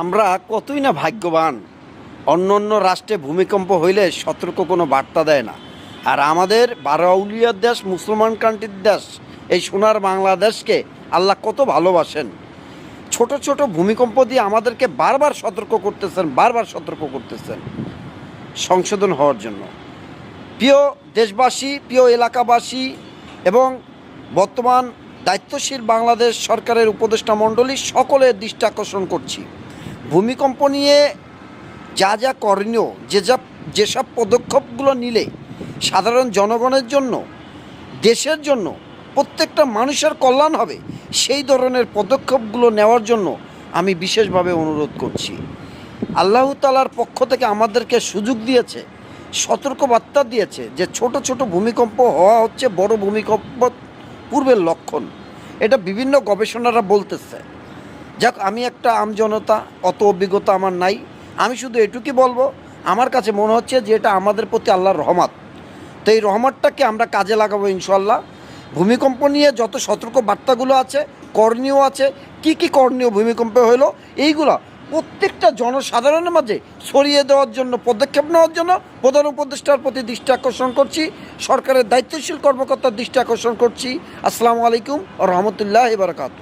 আমরা কতই না ভাগ্যবান। অন্য অন্য রাষ্ট্রে ভূমিকম্প হইলে সতর্ক কোনো বার্তা দেয় না। আর আমাদের বারোউলিয়ার দেশ, মুসলমান কান্ট্রির দেশ, এই সোনার বাংলাদেশকে আল্লাহ কত ভালোবাসেন। ছোট ছোট ভূমিকম্প দিয়ে আমাদেরকে বারবার সতর্ক করতেছেন, বারবার সতর্ক করতেছেন সংশোধন হওয়ার জন্য। প্রিয় দেশবাসী, প্রিয় এলাকাবাসী এবং বর্তমান দায়িত্বশীল বাংলাদেশ সরকারের উপদেষ্টা মণ্ডলী, সকলের দৃষ্টি আকর্ষণ করছি। ভূমিকম্প নিয়ে যা যা করণীয়, যে যা যেসব পদক্ষেপগুলো নিলে সাধারণ জনগণের জন্য, দেশের জন্য, প্রত্যেকটা মানুষের কল্যাণ হবে, সেই ধরনের পদক্ষেপগুলো নেওয়ার জন্য আমি বিশেষভাবে অনুরোধ করছি। আল্লাহ তালার পক্ষ থেকে আমাদেরকে সুযোগ দিয়েছে সতর্কবার্তা দিয়েছে যে ছোট ছোট ভূমিকম্প হওয়া হচ্ছে বড় ভূমিকম্প পূর্বের লক্ষণ। এটা বিভিন্ন গবেষণারা বলতেছে। যাক, আমি একটা আমজনতা, অত অভিজ্ঞতা আমার নাই। আমি শুধু এটুকুই বলব, আমার কাছে মনে হচ্ছে যে এটা আমাদের প্রতি আল্লাহর রহমত। তো এই রহমতটাকে আমরা কাজে লাগাবো ইনশাল্লাহ ভূমিকম্প নিয়ে যত সতর্ক বার্তাগুলো আছে, করণীয় আছে, কি কি করণীয় ভূমিকম্পে হলো, এইগুলো প্রত্যেকটা জনসাধারণের মাঝে ছড়িয়ে দেওয়ার জন্য, পদক্ষেপ নেওয়ার জন্য প্রধান উপদেষ্টার প্রতি দৃষ্টি আকর্ষণ করছি, সরকারের দায়িত্বশীল কর্মকর্তার দৃষ্টি আকর্ষণ করছি। আসসালামু আলাইকুম রহমতুল্লাহ বারকাত